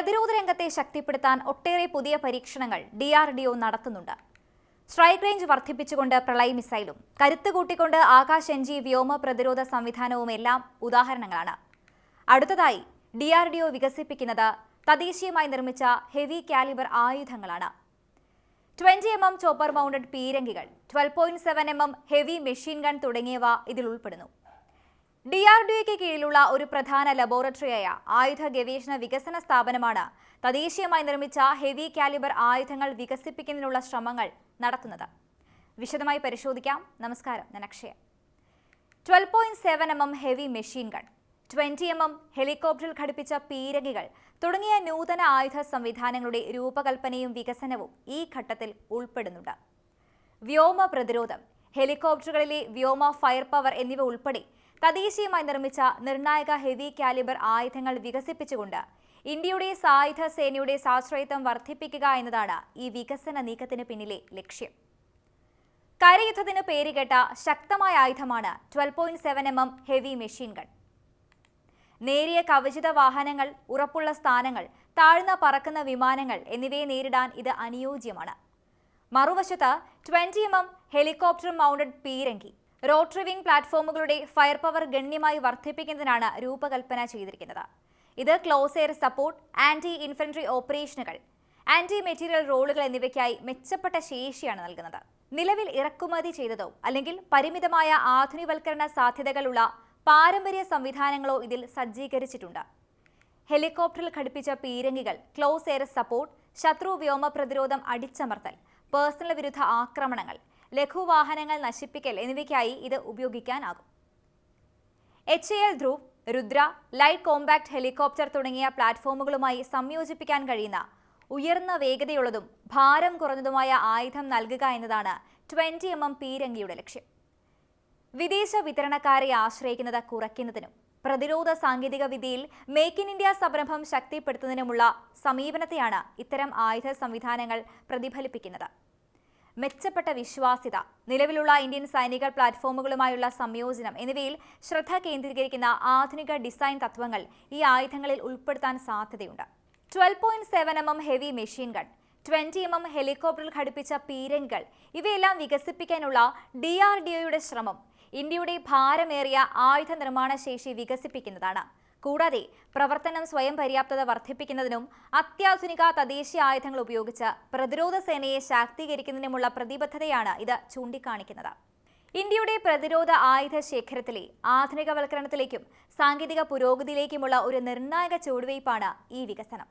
പ്രതിരോധ രംഗത്തെ ശക്തിപ്പെടുത്താൻ ഒട്ടേറെ പുതിയ പരീക്ഷണങ്ങൾ ഡി ആർ ഡി ഒ നടത്തുന്നുണ്ട്. സ്ട്രൈക്ക് റേഞ്ച് വർദ്ധിപ്പിച്ചുകൊണ്ട് പ്രളയ മിസൈലും കരുത്ത് കൂട്ടിക്കൊണ്ട് ആകാശ് എൻ ജി വ്യോമ പ്രതിരോധ സംവിധാനവും എല്ലാം ഉദാഹരണങ്ങളാണ്. അടുത്തതായി ഡി ആർ ഡി ഒ വികസിപ്പിക്കുന്നത് തദ്ദേശീയമായി നിർമ്മിച്ച heavy calibre ആയുധങ്ങളാണ്. Twenty M M chopper mounted പീരങ്കികൾ twelve point seven M M heavy machine gun തുടങ്ങിയവ ഇതിൽ ഉൾപ്പെടുന്നു. ഡി ആർ ഡി എക്ക് കീഴിലുള്ള ഒരു പ്രധാന ലബോറട്ടറിയായ ആയുധ ഗവേഷണ വികസന സ്ഥാപനമാണ് തദ്ദേശീയമായി നിർമ്മിച്ച ഹെവി കാലിബർ ആയുധങ്ങൾ വികസിപ്പിക്കുന്നതിനുള്ള ശ്രമങ്ങൾ നടത്തുന്നത്. വിശദമായി പരിശോധിക്കാം. നമസ്കാരം. ഞാൻ Akshaya. Twelve point seven M M heavy machine gun twenty M M ഹെലികോപ്റ്ററിൽ ഘടിപ്പിച്ച പീരങ്കികൾ തുടങ്ങിയ നൂതന ആയുധ സംവിധാനങ്ങളുടെ രൂപകൽപ്പനയും വികസനവും ഈ ഘട്ടത്തിൽ ഉൾപ്പെടുന്നുണ്ട്. വ്യോമ പ്രതിരോധം ഹെലികോപ്റ്ററുകളിലെ വ്യോമ ഫയർ പവർ എന്നിവ ഉൾപ്പെടെ തദ്ദേശീയമായി നിർമ്മിച്ച നിർണായക ഹെവി കാലിബർ ആയുധങ്ങൾ വികസിപ്പിച്ചുകൊണ്ട് ഇന്ത്യയുടെ സായുധ സേനയുടെ സാശ്രയത്വം വർദ്ധിപ്പിക്കുക എന്നതാണ് ഈ വികസന നീക്കത്തിന് പിന്നിലെ ലക്ഷ്യം. കരയുദ്ധത്തിന് പേരുകേട്ട ശക്തമായ ആയുധമാണ് twelve point seven M M heavy machine gun നേരിയ കവചിത വാഹനങ്ങൾ ഉറപ്പുള്ള സ്ഥാനങ്ങൾ താഴ്ന്ന പറക്കുന്ന വിമാനങ്ങൾ എന്നിവയെ നേരിടാൻ ഇത് അനുയോജ്യമാണ്. മറുവശത്ത് twenty M M helicopter mounted പീരങ്കി റോട്ടറി വിംഗ് പ്ലാറ്റ്ഫോമുകളുടെ ഫയർ പവർ ഗണ്യമായി വർദ്ധിപ്പിക്കുന്നതിനാണ് രൂപകൽപ്പന ചെയ്തിരിക്കുന്നത്. ഇത് close air support anti infantry ഓപ്പറേഷനുകൾ ആന്റി മെറ്റീരിയൽ റോളുകൾ എന്നിവയ്ക്കായി മെച്ചപ്പെട്ട ശേഷിയാണ് നൽകുന്നത്. നിലവിൽ ഇറക്കുമതി ചെയ്തതോ അല്ലെങ്കിൽ പരിമിതമായ ആധുനികവൽക്കരണ സാധ്യതകളുള്ള പാരമ്പര്യ സംവിധാനങ്ങളോ ഇതിൽ സജ്ജീകരിച്ചിട്ടുണ്ട്. ഹെലികോപ്റ്ററിൽ ഘടിപ്പിച്ച പീരങ്കികൾ ക്ലോസ് എയർ സപ്പോർട്ട് ശത്രു വ്യോമ പ്രതിരോധം അടിച്ചമർത്തൽ പേഴ്സണൽ വിരുദ്ധ ആക്രമണങ്ങൾ ലഘുവാഹനങ്ങൾ നശിപ്പിക്കൽ എന്നിവയ്ക്കായി ഇത് ഉപയോഗിക്കാനാകും. H L Dhruv Rudra light compact helicopter തുടങ്ങിയ പ്ലാറ്റ്ഫോമുകളുമായി സംയോജിപ്പിക്കാൻ കഴിയുന്ന ഉയർന്ന വേഗതയുള്ളതും ഭാരം കുറഞ്ഞതുമായ ആയുധം നൽകുക എന്നതാണ് ട്വന്റി എം എം പീരങ്കിയുടെ ലക്ഷ്യം. വിദേശ വിതരണക്കാരെ ആശ്രയിക്കുന്നത് കുറയ്ക്കുന്നതിനും പ്രതിരോധ സാങ്കേതിക വിദ്യയിൽ മേക്ക് ഇൻ ഇന്ത്യ സംരംഭം ശക്തിപ്പെടുത്തുന്നതിനുമുള്ള സമീപനത്തെയാണ് ഇത്തരം ആയുധ സംവിധാനങ്ങൾ പ്രതിഫലിപ്പിക്കുന്നത്. മെച്ചപ്പെട്ട വിശ്വാസ്യത നിലവിലുള്ള ഇന്ത്യൻ സൈനിക പ്ലാറ്റ്ഫോമുകളുമായുള്ള സംയോജനം എന്നിവയിൽ ശ്രദ്ധ കേന്ദ്രീകരിക്കുന്ന ആധുനിക ഡിസൈൻ തത്വങ്ങൾ ഈ ആയുധങ്ങളിൽ ഉൾപ്പെടുത്താൻ സാധ്യതയുണ്ട്. Twelve point seven M M heavy machine gun twenty M M ഹെലികോപ്റ്ററിൽ ഘടിപ്പിച്ച പീരങ്കൾ ഇവയെല്ലാം വികസിപ്പിക്കാനുള്ള ഡി ആർ ഡി ഒയുടെ ശ്രമം ഇന്ത്യയുടെ ഭാരമേറിയ ആയുധ നിർമ്മാണ ശേഷി വികസിപ്പിക്കുന്നതാണ്. കൂടാതെ പ്രവർത്തനം സ്വയം പര്യാപ്തത വർദ്ധിപ്പിക്കുന്നതിനും അത്യാധുനിക തദ്ദേശീയ ആയുധങ്ങൾ ഉപയോഗിച്ച് പ്രതിരോധ സേനയെ ശാക്തീകരിക്കുന്നതിനുമുള്ള പ്രതിബദ്ധതയാണ് ഇത് ചൂണ്ടിക്കാണിക്കുന്നത്. ഇന്ത്യയുടെ പ്രതിരോധ ആയുധ ശേഖരത്തിലെ ആധുനികവൽക്കരണത്തിലേക്കും സാങ്കേതിക പുരോഗതിയിലേക്കുമുള്ള ഒരു നിർണായക ചുവടുവയ്പ്പാണ് ഈ വികസനം.